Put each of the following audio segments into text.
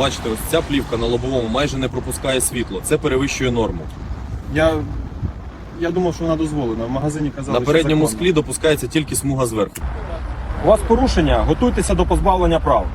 бачите, ось ця плівка на лобовому майже не пропускає світло. Це перевищує норму. Я, я думав, що вона дозволена. В магазині казали, На передньому що склі допускається тільки смуга зверху. У вас порушення, готуйтеся до позбавлення прав.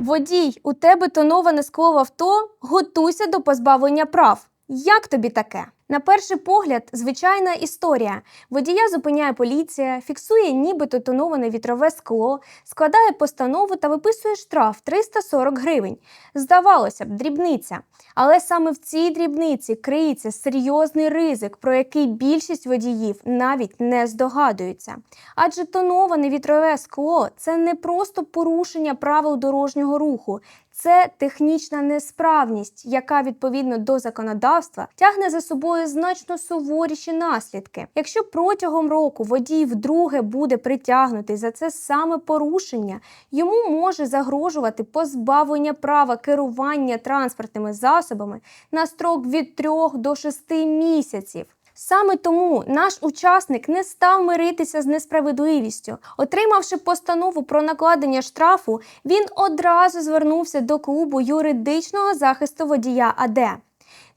Водій, у тебе тоноване скло в авто, готуйся до позбавлення прав. Як тобі таке? На перший погляд, звичайна історія. Водія зупиняє поліція, фіксує нібито тоноване вітрове скло, складає постанову та виписує штраф 340 гривень. Здавалося б, дрібниця. Але саме в цій дрібниці криється серйозний ризик, про який більшість водіїв навіть не здогадуються. Адже тоноване вітрове скло це не просто порушення правил дорожнього руху, це технічна несправність, яка відповідно до законодавства тягне за собою значно суворіші наслідки. Якщо протягом року водій вдруге буде притягнутий за це саме порушення, йому може загрожувати позбавлення права керування транспортними засобами на строк від 3 до 6 місяців. Саме тому наш учасник не став миритися з несправедливістю. Отримавши постанову про накладення штрафу, він одразу звернувся до клубу юридичного захисту водія АД.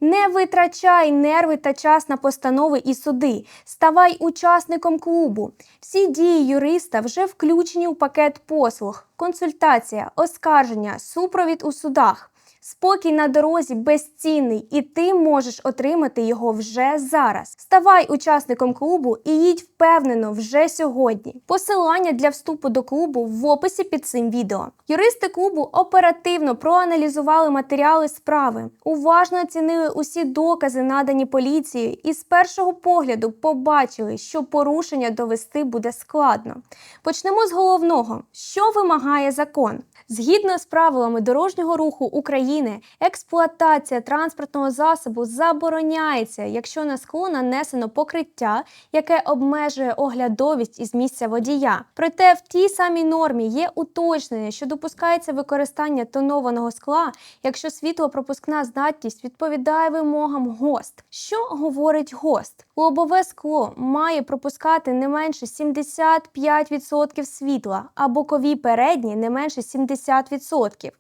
Не витрачай нерви та час на постанови і суди. Ставай учасником клубу. Всі дії юриста вже включені у пакет послуг: консультація, оскарження, супровід у судах. Спокій на дорозі безцінний, і ти можеш отримати його вже зараз. Ставай учасником клубу і їдь впевнено вже сьогодні. Посилання для вступу до клубу в описі під цим відео. Юристи клубу оперативно проаналізували матеріали справи, уважно оцінили усі докази, надані поліцією, і з першого погляду побачили, що порушення довести буде складно. Почнемо з головного: що вимагає закон. Згідно з правилами дорожнього руху України, експлуатація транспортного засобу забороняється, якщо на скло нанесено покриття, яке обмежує оглядовість із місця водія. Проте в тій самій нормі є уточнення, що допускається використання тонованого скла, якщо світлопропускна здатність відповідає вимогам ГОСТ. Що говорить ГОСТ? Лобове скло має пропускати не менше 75% світла, а бокові передні не менше 70%.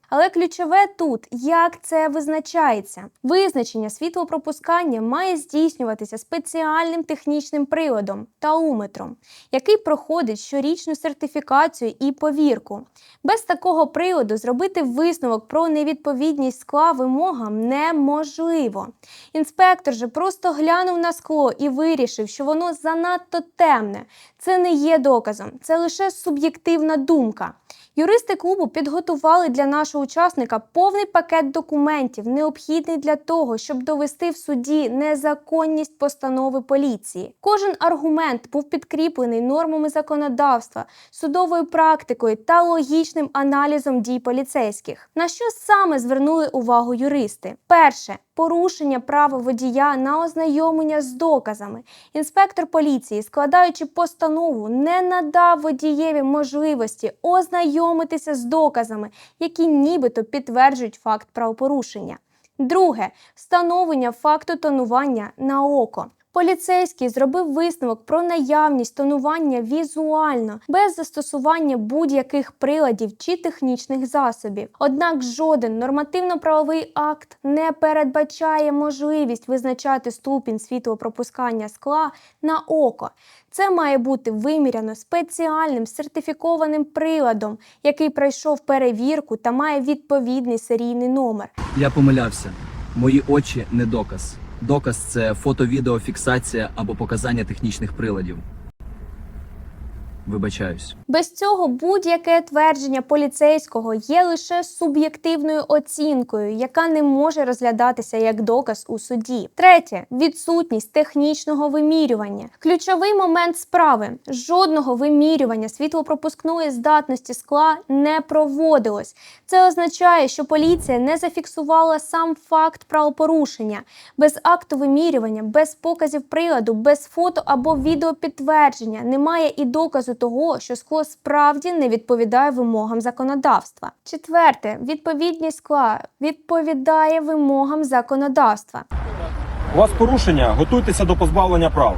Але ключове тут, як це визначається. Визначення світлопропускання має здійснюватися спеціальним технічним приладом тауметром, який проходить щорічну сертифікацію і повірку. Без такого приладу зробити висновок про невідповідність скла вимогам неможливо. Інспектор же просто глянув на скло і вирішив, що воно занадто темне. Це не є доказом, це лише суб'єктивна думка. Юристи клубу підготували для нашого учасника повний пакет документів, необхідний для того, щоб довести в суді незаконність постанови поліції. Кожен аргумент був підкріплений нормами законодавства, судовою практикою та логічним аналізом дій поліцейських. На що саме звернули увагу юристи? Перше порушення права водія на ознайомлення з доказами. Інспектор поліції, складаючи постанову, не надав водієві можливості ознайомитися з доказами, які нібито підтверджують факт правопорушення. Друге встановлення факту тонування на око. Поліцейський зробив висновок про наявність тонування візуально, без застосування будь-яких приладів чи технічних засобів. Однак жоден нормативно-правовий акт не передбачає можливість визначати ступінь світлопропускання скла на око. Це має бути виміряно спеціальним сертифікованим приладом, який пройшов перевірку та має відповідний серійний номер. Я помилявся. Мої очі не доказ. Доказ це фото-відеофіксація або показання технічних приладів. Вибачаюсь. Без цього будь-яке твердження поліцейського є лише суб'єктивною оцінкою, яка не може розглядатися як доказ у суді. Третє відсутність технічного вимірювання. Ключовий момент справи: жодного вимірювання світлопропускної здатності скла не проводилось. Це означає, що поліція не зафіксувала сам факт правопорушення без акту вимірювання, без показів приладу, без фото або відеопідтвердження. Немає і доказу того, що скло справді не відповідає вимогам законодавства. Четверте, відповідність скла відповідає вимогам законодавства. У вас порушення, готуйтеся до позбавлення прав.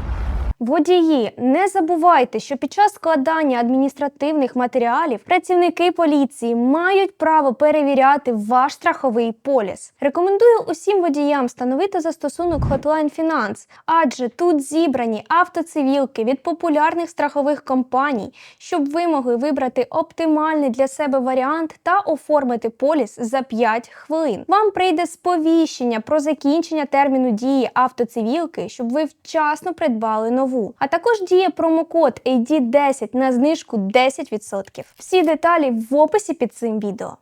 Водії, не забувайте, що під час складання адміністративних матеріалів працівники поліції мають право перевіряти ваш страховий поліс. Рекомендую усім водіям встановити застосунок Hotline Finance, адже тут зібрані автоцивілки від популярних страхових компаній, щоб ви могли вибрати оптимальний для себе варіант та оформити поліс за 5 хвилин. Вам прийде сповіщення про закінчення терміну дії автоцивілки, щоб ви вчасно придбали нову. А також діє промокод AD10 на знижку 10%. Всі деталі в описі під цим відео.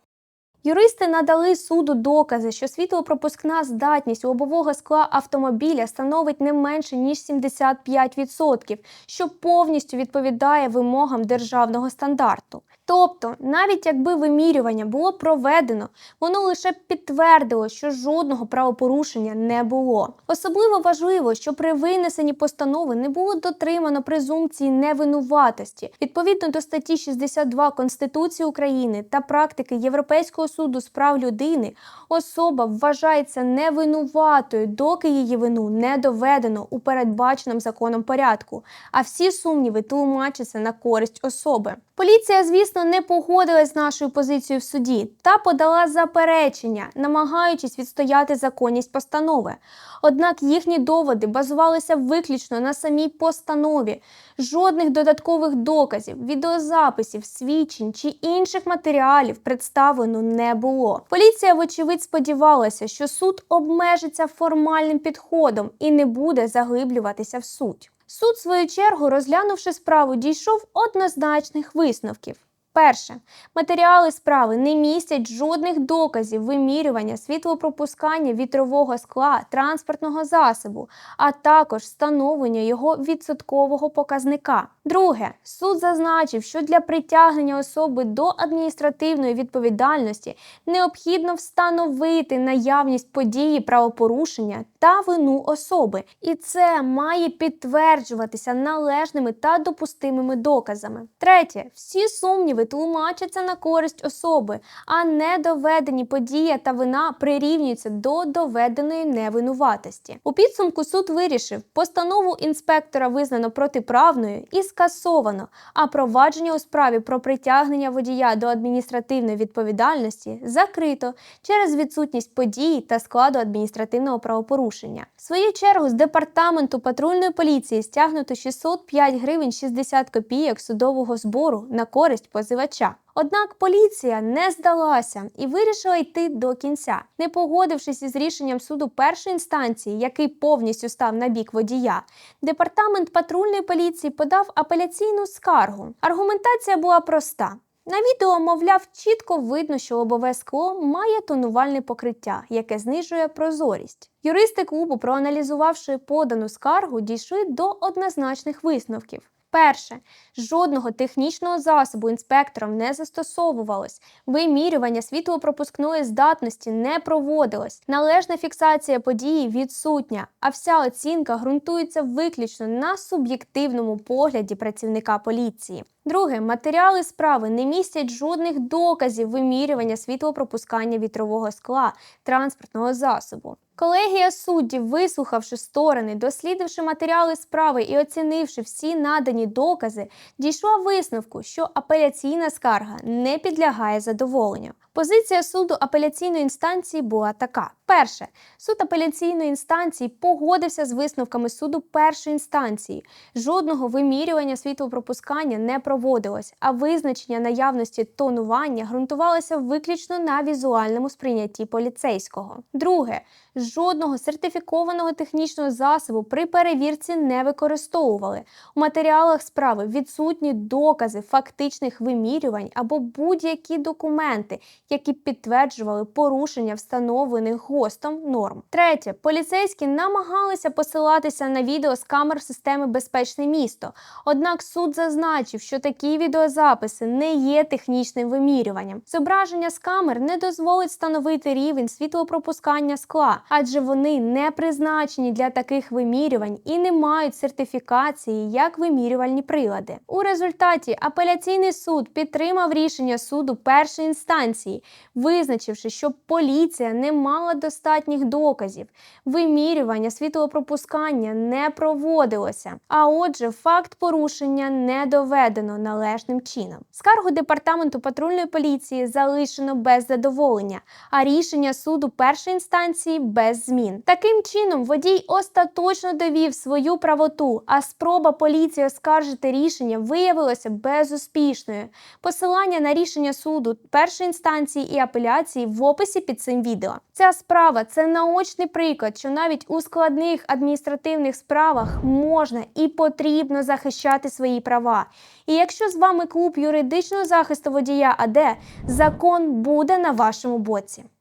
Юристи надали суду докази, що світлопропускна здатність лобового скла автомобіля становить не менше ніж 75%, що повністю відповідає вимогам державного стандарту. Тобто, навіть якби вимірювання було проведено, воно лише підтвердило, що жодного правопорушення не було. Особливо важливо, що при винесенні постанови не було дотримано презумпції невинуватості відповідно до статті 62 Конституції України та практики Європейського суду з прав людини. Особа вважається невинуватою, доки її вину не доведено у передбаченому законом порядку, а всі сумніви тлумачаться на користь особи. Поліція, звісно, не погодилась з нашою позицією в суді та подала заперечення, намагаючись відстояти законність постанови. Однак їхні доводи базувалися виключно на самій постанові, жодних додаткових доказів, відеозаписів, свідчень чи інших матеріалів представлено не було. Поліція, вочевидь, сподівалася, що суд обмежиться формальним підходом і не буде заглиблюватися в суть. Суд, в свою чергу, розглянувши справу, дійшов однозначних висновків. Перше, матеріали справи не містять жодних доказів вимірювання світлопропускання вітрового скла транспортного засобу, а також встановлення його відсоткового показника. Друге, суд зазначив, що для притягнення особи до адміністративної відповідальності необхідно встановити наявність події правопорушення та вину особи, і це має підтверджуватися належними та допустимими доказами. Третє, всі сумніви тлумачаться на користь особи, а не доведені подія та вина прирівнюються до доведеної невинуватості. У підсумку суд вирішив, постанову інспектора визнано протиправною і скасовано, а провадження у справі про притягнення водія до адміністративної відповідальності закрито через відсутність події та складу адміністративного правопорушення. В свою чергу з департаменту патрульної поліції стягнуто 605 гривень 60 копійок судового збору на користь позивача. Однак поліція не здалася і вирішила йти до кінця, не погодившись із рішенням суду першої інстанції, який повністю став на бік водія. Департамент патрульної поліції подав апеляційну скаргу. Аргументація була проста. На відео, мовляв, чітко видно, що лобове скло має тонувальне покриття, яке знижує прозорість. Юристи клубу, проаналізувавши подану скаргу, дійшли до однозначних висновків. Перше, жодного технічного засобу інспектором не застосовувалось, вимірювання світлопропускної здатності не проводилось, належна фіксація події відсутня, а вся оцінка ґрунтується виключно на суб'єктивному погляді працівника поліції. Друге, матеріали справи не містять жодних доказів вимірювання світлопропускання вітрового скла транспортного засобу. Колегія суддів, вислухавши сторони, дослідивши матеріали справи і оцінивши всі надані докази, дійшла висновку, що апеляційна скарга не підлягає задоволенню. Позиція суду апеляційної інстанції була така: перше, суд апеляційної інстанції погодився з висновками суду першої інстанції. Жодного вимірювання світлопропускання не проводилось, а визначення наявності тонування ґрунтувалося виключно на візуальному сприйнятті поліцейського. Друге, жодного сертифікованого технічного засобу при перевірці не використовували. У матеріалах справи відсутні докази фактичних вимірювань або будь-які документи, які підтверджували порушення встановлених ГОСТом норм. Третє, поліцейські намагалися посилатися на відео з камер системи Безпечне місто. Однак суд зазначив, що такі відеозаписи не є технічним вимірюванням. Зображення з камер не дозволить встановити рівень світлопропускання скла, адже вони не призначені для таких вимірювань і не мають сертифікації як вимірювальні прилади. У результаті апеляційний суд підтримав рішення суду першої інстанції визначивши, що поліція не мала достатніх доказів, вимірювання світлопропускання не проводилося. А отже, факт порушення не доведено належним чином. Скаргу департаменту патрульної поліції залишено без задоволення, а рішення суду першої інстанції без змін. Таким чином, водій остаточно довів свою правоту, а спроба поліції оскаржити рішення виявилася безуспішною. Посилання на рішення суду першої інстанції і апеляції в описі під цим відео. Ця справа це наочний приклад, що навіть у складних адміністративних справах можна і потрібно захищати свої права. І якщо з вами клуб юридичного захисту водія АД, закон буде на вашому боці.